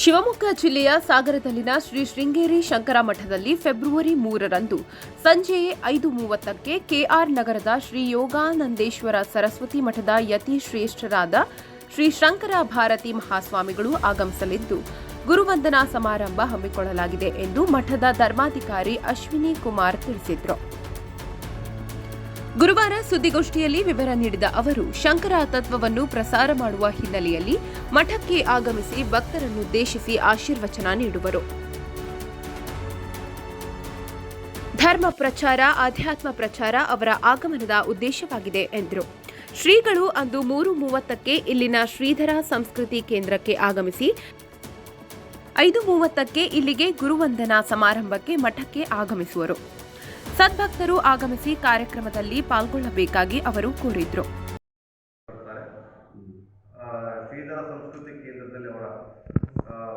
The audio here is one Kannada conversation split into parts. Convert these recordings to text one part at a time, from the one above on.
ಶಿವಮೊಗ್ಗ ಜಿಲ್ಲೆಯ ಸಾಗರದಲ್ಲಿನ ಶ್ರೀ ಶೃಂಗೇರಿ ಶಂಕರ ಮಠದಲ್ಲಿ ಫೆಬ್ರವರಿ ಮೂರರಂದು ಸಂಜೆ ಐದು ಮೂವತ್ತಕ್ಕೆ ಕೆಆರ್ ನಗರದ ಶ್ರೀ ಯೋಗಾನಂದೇಶ್ವರ ಸರಸ್ವತಿ ಮಠದ ಯತಿ ಶ್ರೇಷ್ಠರಾದ ಶ್ರೀ ಶಂಕರ ಭಾರತಿ ಮಹಾಸ್ವಾಮಿಗಳು ಆಗಮಿಸಲಿದ್ದು, ಗುರುವಂದನಾ ಸಮಾರಂಭ ಹಮ್ಮಿಕೊಳ್ಳಲಾಗಿದೆ ಎಂದು ಮಠದ ಧರ್ಮಾಧಿಕಾರಿ ಅಶ್ವಿನಿ ಕುಮಾರ್ ತಿಳಿಸಿದರು. ಗುರುವಾರ ಸುದ್ದಿಗೋಷ್ಠಿಯಲ್ಲಿ ವಿವರ ನೀಡಿದ ಅವರು, ಶಂಕರ ತತ್ವವನ್ನು ಪ್ರಸಾರ ಮಾಡುವ ಹಿನ್ನೆಲೆಯಲ್ಲಿ ಮಠಕ್ಕೆ ಆಗಮಿಸಿ ಭಕ್ತರನ್ನುದ್ದೇಶಿಸಿ ಆಶೀರ್ವಚನ ನೀಡುವರು. ಧರ್ಮ ಪ್ರಚಾರ, ಆಧ್ಯಾತ್ಮ ಪ್ರಚಾರ ಅವರ ಆಗಮನದ ಉದ್ದೇಶವಾಗಿದೆ ಎಂದರು. ಶ್ರೀಗಳು ಅಂದು ಮೂರು ಮೂವತ್ತಕ್ಕೆ ಇಲ್ಲಿನ ಶ್ರೀಧರ ಸಂಸ್ಕೃತಿ ಕೇಂದ್ರಕ್ಕೆ ಆಗಮಿಸಿ, ಐದು ಮೂವತ್ತಕ್ಕೆ ಇಲ್ಲಿಗೆ ಗುರುವಂದನಾ ಸಮಾರಂಭಕ್ಕೆ ಮಠಕ್ಕೆ ಆಗಮಿಸುವರು. ಸದ್ಭಕ್ತರು ಆಗಮಿಸಿ ಕಾರ್ಯಕ್ರಮದಲ್ಲಿ ಪಾಲ್ಗೊಳ್ಳಬೇಕಾಗಿ ಅವರು ಕೋರಿದ್ರು. ಶ್ರೀಧರ ಸಂಸ್ಕೃತಿ ಕೇಂದ್ರದಲ್ಲಿ ಅವರ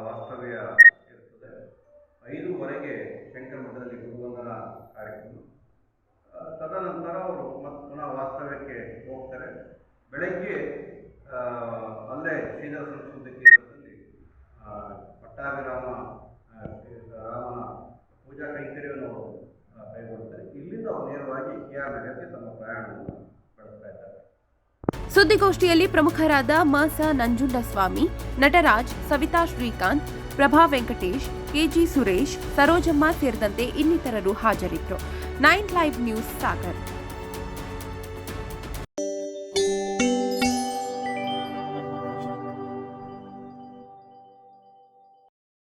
ವಾಸ್ತವ್ಯ ಇರುತ್ತದೆ ಐದೂವರೆಗೆ ಶಂಕರ ಮಠದಲ್ಲಿ ಗುರುವಂದನ ಕಾರ್ಯಕ್ರಮ. ತದನಂತರ ಅವರು ಪುನಃ ವಾಸ್ತವ್ಯಕ್ಕೆ ಹೋಗ್ತಾರೆ. ಬೆಳಗ್ಗೆ ಅಲ್ಲೇ ಶ್ರೀಧರ ಸಂಸ್ಕೃತಿ ಕೇಂದ್ರದಲ್ಲಿ ಪಟ್ಟಾಭಿರಾಮ ಸುದ್ದಿಗೋಷ್ಠಿಯಲ್ಲಿ ಪ್ರಮುಖರಾದ ಮಾಸ ನಂಜುಂಡಸ್ವಾಮಿ, ನಟರಾಜ್, ಸವಿತಾ ಶ್ರೀಕಾಂತ್, ಪ್ರಭಾ ವೆಂಕಟೇಶ್, ಕೆಜಿ ಸುರೇಶ್, ಸರೋಜಮ್ಮ ಸೇರಿದಂತೆ ಇನ್ನಿತರರು ಹಾಜರಿದ್ದರು. Nine live news Sagar.